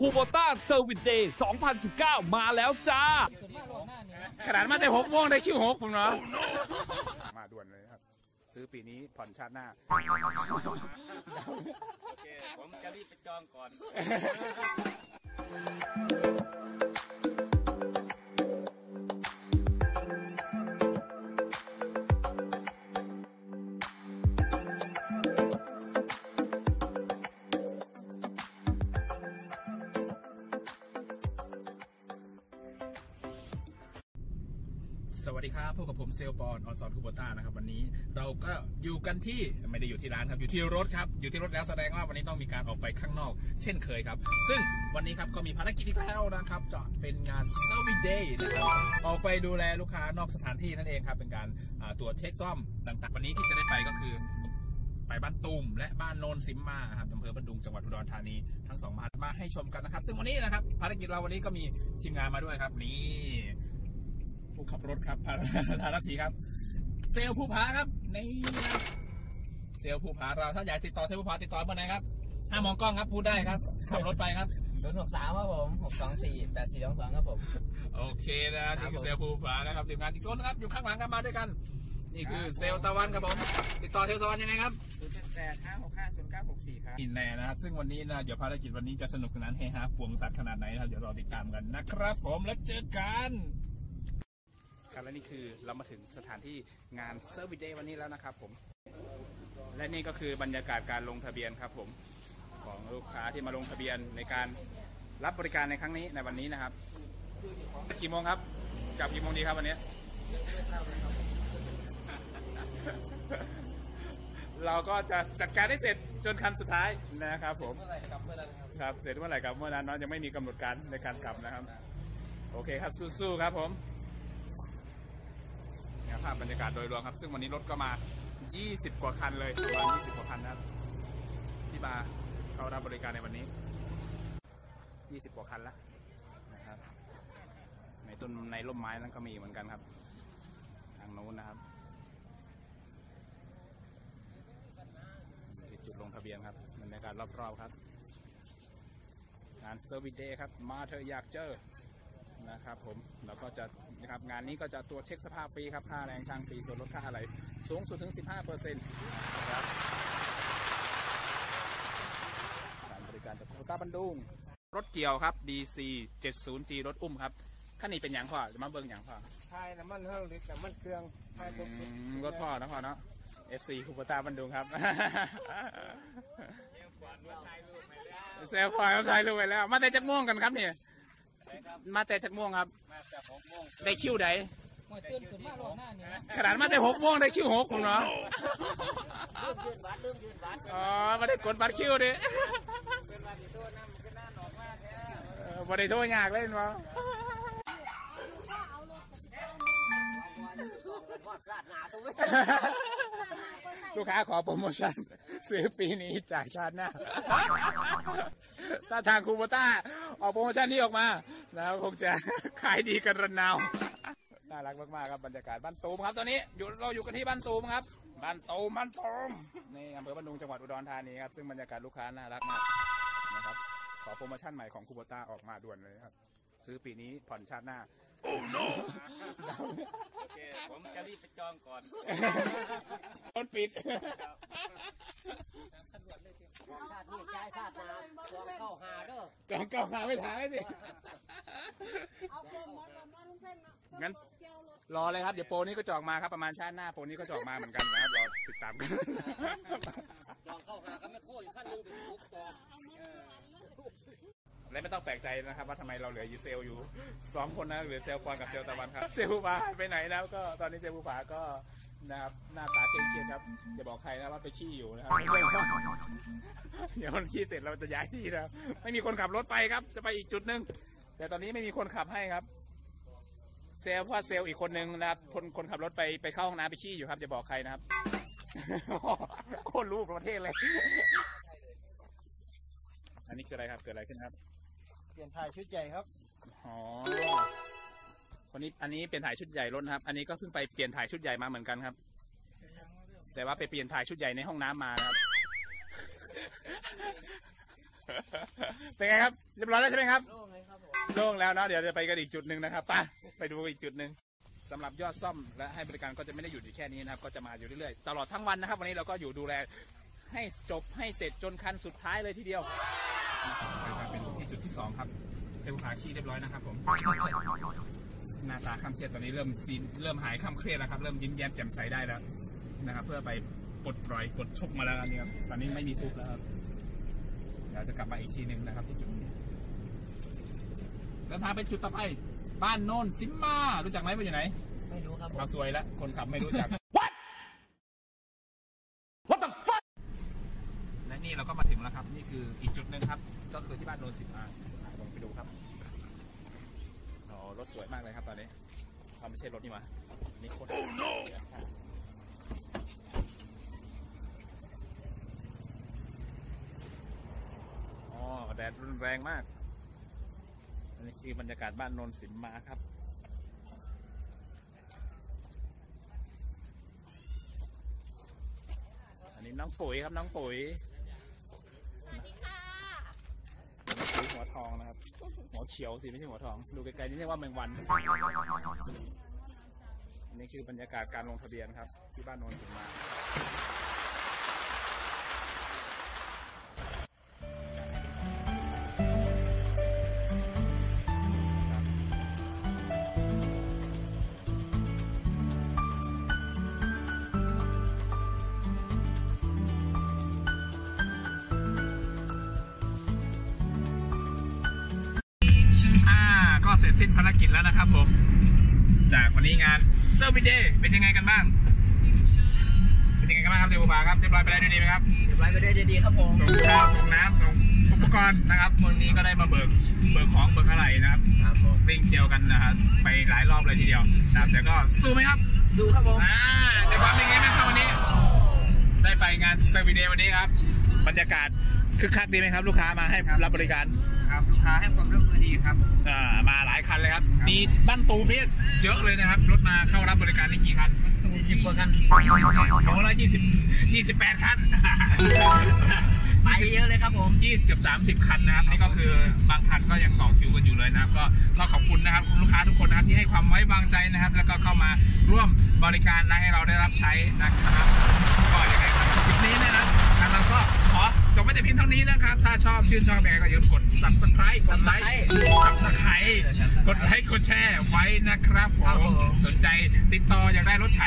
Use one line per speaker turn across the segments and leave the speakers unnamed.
คูโบต้าเซอร์วิสเดย์2019 มาแล้วจ้า
ขนาดมาแต่หกโมงได้คิวหกผมเนาะมาด่วนเลยครับ ซื้อปีนี้ผ่อนชาติหน้า
โอเค ผมจะรีบไปจองก่อน
สวัสดีครับพบกับผมเซลปอนออนซอนคูโบต้านะครับวันนี้เราก็อยู่กันที่ไม่ได้อยู่ที่ร้านครับอยู่ที่รถครับอยู่ที่รถแล้วแสดงว่าวันนี้ต้องมีการออกไปข้างนอก เช่นเคยครับ ซึ่งวันนี้ครับก็มีภารกิจอีกแล้วนะครับจะเป็นงานเซอร์วิสเดย์นะครับออกไปดูแลลูกค้านอกสถานที่นั่นเองครับเป็นการตรวจเช็คซ่อมต่างๆวันนี้ที่จะได้ไปก็คือไปบ้านตุ่มและบ้านโนนสิมมาครับอำเภอบันดุงจังหวัดอุดรธานีทั้งสองบ้านมาให้ชมกันนะครับ ซึ่งวันนี้นะครับภารกิจเราวันนี้ก็มีทีมงานมาด้วยครับนี่ ผู้ขับรถครับพาราทีครับ เซลลผู้พาครับนี่ครับเซลลผู้พาเราถ้าอยากติดต่อเซลลผู้พาติดต่อเมื่อไหร่ครับห้ามมองกล้องครับพูดได้ครับขับรถไปครับ
ศูนย์หกสามครับผมหกสองสี่แปดสี่สองสองครับผม
โอเคนะนี่คือเซลลผู้พานะครับทีมงานอีกคนนะครับอยู่ข้างหลังกันมาด้วยกัน นี่คือเซลลตะวันครับผมติดต่อเซลลตะวันยังไงครับ
ศูนย์แปดห้าหกห้าศูนย์เก้าหกสี่ครับ
อินแน่นะครับซึ่งวันนี้นะเดี๋ยวภารกิจวันนี้จะสนุกสนานเฮฮาป่วงสัตว์ขนาดไหนนะครับเดี๋ยวรอติดตามกันนะครับ ผมแล้วเจอกัน ครับและนี่คือเรามาถึงสถานที่งานเซอร์วิสเดย์วันนี้แล้วนะครับผมและนี่ก็คือบรรยากาศการลงทะเบียนครับผมของลูกค้าที่มาลงทะเบียนในการรับบริการในครั้งนี้ในวันนี้นะครับกี่โมงครับกลับกี่โมงดีครับวันนี้ เราก็จะจัดการได้เสร็จจนคันสุดท้ายนะครับ ผม
เมื่อไหร่กลับเมื่อไหร่ครับ
เสร็จเมื่อไหร่ครับเมื่อนั้นเนาะยังไม่มีกำหนดการในการกลับนะครับ โอเคครับสู้ๆครับผม ภาพบรรยากาศโดยรวมครับ ซึ่งวันนี้รถก็มา 20 กว่าคันเลยประมาณ20 กว่าคันนะครับ ที่มาเข้ารับบริการในวันนี้ 20 กว่าคันแล้วนะครับ ในต้นในร่มไม้นั้นก็มีเหมือนกันครับ ทางโน้นนะครับจุดลงทะเบียนครับบรรยากาศรอบๆครับงานเซอร์วิสเดย์ครับ มาเธออยากเจอ นะครับผมแล้วก็จะนะครับงานนี้ก็จะตรวจเช็คสภาพฟรีครับค่าแรงช่างฟรีส่วนลดค่าอะไร สูงสุดถึง 15เปอร์เซ็นต์นะครับการบริการจากโคต้าบันดุงรถเกี่ยวครับ DC 70G รถอุ้มครับขั้นนี้เป็นอย่างพ่อจะมาเบิ่งอย่างพ่อ
ทายน้ำมันเฮืองลิตรน้ำมันเครื่องทาย
อืมรถพ่อนะพ่อเนาะ FC คูปต้าบันดุงครับเซลฟอยมาถ่ายรูปไปแล้วมาแต่จักม่วงกันครับเนี่ย มาแต่จักม่วงครับ
มาจากหกโมง
ได้คิวใด
เมื่อตื่นขึ้นมาลงหน้านี่นะ
ขนาดมาแต่หกโมงได้คิวหกผมเนาะ
เริ่มยืนวัดเริ่มยืนวัด
อ๋อมาได้กดบัตรคิวดิ
เป็นวันที่ตัวน้ำมันก็น่าหนอกมากแท้
เออบ่ได้โทษยากเลยเนาะ
ทอดราดหนาตรงนี้
ลูกค้าขอโปรโมชั่นซื้อปีนี้จ่ายชาติหน้าถ้าทางคูโบต้าออกโปรโมชั่นนี้ออกมา แล้วคงจะขายดีกันระนาวน่ารักมากๆครับบรรยากาศบ้านตูมครับตอนนี้อยู่เราอยู่กันที่บ้านตูมครับบ้านตูมบ้านตูมนี่อำเภอบ้านดุงจังหวัดอุดรธานีครับซึ่งบรรยากาศลูกค้าน่ารักมากนะครับขอโปรโมชั่นใหม่ของคูโบต้าออกมาด่วนเลยครับ ซื้อปีนี้ผ่อนชาติหน้า
โอเคผมจะรีบไปจองก่อน
ต้นปิด
ชาตินี้ใจชาตินาลองเข้าหาเด้อ
จองเก่าหาไม่ถ่ายสิ
เอาโปรโมทมามาลุงเพ่นนะ
งั้น
เกี่ยวรถ
รอเลยครับ เดี๋ยวโปรนี้ก็จะออกมาครับประมาณชาติหน้าโปรนี้ก็จะออกมาเหมือนกันนะครับรอติดตามกัน
ลองเข้าหาก็ไม่คู่อีกขั้นหนึงเป็นทุกต่อ
และไม่ต้องแปลกใจนะครับว่าทำไมเราเหลืออยู่เซลล์อยู่สองคนนะเหลือเซลล์ฟอนกับเซลล์ตะวันครับ เซลล์ภูผาหายไปไหนนะก็ตอนนี้เซลล์ภูผาก็นะครับหน้าตาเคร่งเครียดครับอย่าบอกใครนะว่าไปขี้อยู่นะครับเดี๋ยวมันขี้เสร็จเราจะย้ายที่นะไม่มีคนขับรถไปครับ จะไปอีกจุดหนึ่ง แต่ตอนนี้ไม่มีคนขับให้ครับ เซลล์เพราะว่าเซลล์อีกคนนึงนะครับคนคนขับรถไปไปเข้าห้องน้ำไปขี้อยู่ครับอย่าบอกใครนะครับโคตรรู้ประเทศเลย อันนี้คืออะไรครับ เกิดอะไรขึ้นครับ
เปลี่ยนถ่ายชุดใหญ่ครับ
อ๋อ คนนี้อันนี้เปลี่ยนถ่ายชุดใหญ่รถนะครับ อันนี้ก็เพิ่งไปเปลี่ยนถ่ายชุดใหญ่มาเหมือนกันครับ แต่ว่าไปเปลี่ยนถ่ายชุดใหญ่ในห้องน้ำมานะครับ เป็นไงครับ เรียบร้อยแล้วใช่ไหมครับ โล่งแล้วเนาะเดี๋ยวจะไปกันอีกจุดหนึ่งนะครับไปไปดูอีกจุดหนึ่งสำหรับยอดซ่อมและให้บริการก็จะไม่ได้หยุดอยู่แค่นี้นะครับ ก็จะมาอยู่เรื่อยๆตลอดทั้งวันนะครับ วันนี้เราก็อยู่ดูแลให้จบให้เสร็จจนคันสุดท้ายเลยทีเดียวนะครับเป็นที่จุดที่สองครับเซลล์ขาขี้เรียบร้อยนะครับผมหน้าตาคำเครียดตอนนี้เริ่มซีนเริ่มหายคำเครียดแล้วครับ เริ่มยิ้มแย้มแจ่มใสได้แล้วนะครับ เพื่อไปปลดปล่อยปลดทุกมาแล้วนี่ครับตอนนี้ไม่มีทุกข์แล้วครับเดี๋ยวจะกลับมาอีกทีหนึ่งนะครับที่จุดนี้ เดินทางไปจุดต่อไป บ้านโนนซิมมา รู้จักไหมว่าอยู่ไหน
ไม่รู้ครับผม
เราซวยแล้วคนขับไม่รู้จัก
What the fuck
และนี่เราก็มาถึงแล้วครับ นี่คืออีกจุดหนึ่งครับ ก็คือที่บ้านโนนสิบอาลองไปดูครับโอ้รถสวยมากเลยครับตอนนี้เขาไม่ใช่รถนี่หวะนี่โคตร oh, no. อ๋อแดดรุนแรงมากอันนี้ คือบรรยากาศบ้านนนสิมมาครับ อันนี้น้องปุ๋ยครับน้องปุ๋ยปุ๋ยหัวทองนะครับ หัวเขียวสิไม่ใช่หัวทอง ดูไกลๆนี่เรียกว่าแมงวันอันนี้คือบรรยากาศการลงทะเบียนครับ ที่บ้านนนถึงมา สร็จสิ้นภารกิจแล้วนะครับผม จากวันนี้งานเซอร์วิเดย์เป็นยังไงกันบ้าง เป็นยังไงกันบ้างครับเดวบาครับเรียบร้อยไปได้ด้วยดีไหมครับ
เรียบร้อยไปได้ดีครับผม
ส่งข้าวส่งน้ำส่งอุปกรณ์นะครับวันนี้ก็ได้มาเบิกเบิกของเบิกอะไรนะครับ
ครับผม
วิ่งเที่ยวกันนะครับไปหลายรอบเลยทีเดียวนะครับแต่ก็สู้ไหมครับ
สู้ครับผม
อ่าแต่ความเป็นไงบ้างครับวันนี้ ได้ไปงานเซอร์วิเดย์วันนี้ครับบรรยากาศคึกคักดีไหมครับ ลูกค้ามาให้รับบริการ
ครับลูกค้าให้ความร่วมมือดีครับ
อ่ามาหลายคันเลยครับ มีบ้านตูมเนี่ยเยอะเลยนะครับ รถมาเข้ารับบริการนี่กี่คัน
40กว่าคัน
โอ้ละยี่สิบยี่สิบแปดคัน
ไปเยอะเลยครับผม
ยี่สิบเกือบสามสิบคันนะครับ นี่ก็คือบางคันก็ยังต่อคิวกันอยู่เลยนะครับ ก็ก็ขอบคุณนะครับคุณลูกค้าทุกคนนะครับที่ให้ความไว้วางใจนะครับ แล้วก็เข้ามาร่วมบริการและให้เราได้รับใช้นะครับ ก็ยังไงครับคลิปนี้เนยนะทางเราก็ขอจบไปแต่เพียงเท่านี้นะครับ ถ้าชอบชื่นชอบยังไงก็อย่าลืมกด subscribe กดไลค์ subscribe กดไลค์กดแชร์ไว้นะครับผ
ครับ
ม
ผม
สนใจติดต่ออยากได้รถไถ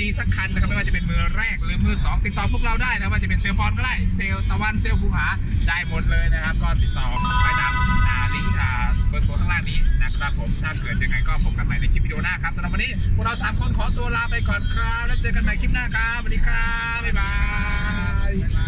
ดีๆสักคันนะครับไม่ว่าจะเป็นมือแรกหรือมือสองติดต่อพวกเราได้นะว่าจะเป็นเซลล์ฟอนก็ได้เซลล์ตะวันเซลล์ภูผาได้หมดเลยนะครับ ก็ติดต่อไปตามอ่าลิงก์อ่าเบอร์โทรข้างล่างนี้นะครับผมถ้าเกิดยังไงก็พบกันใหม่ในคลิปวิดีโอหน้าครับสำหรับวันนี้พวกเราสามคนขอตัวลาไปก่อนครับแล้วเจอกันใหม่คลิปหน้าครับสวัสดีครับบ๊ายบาย Bye. Bye.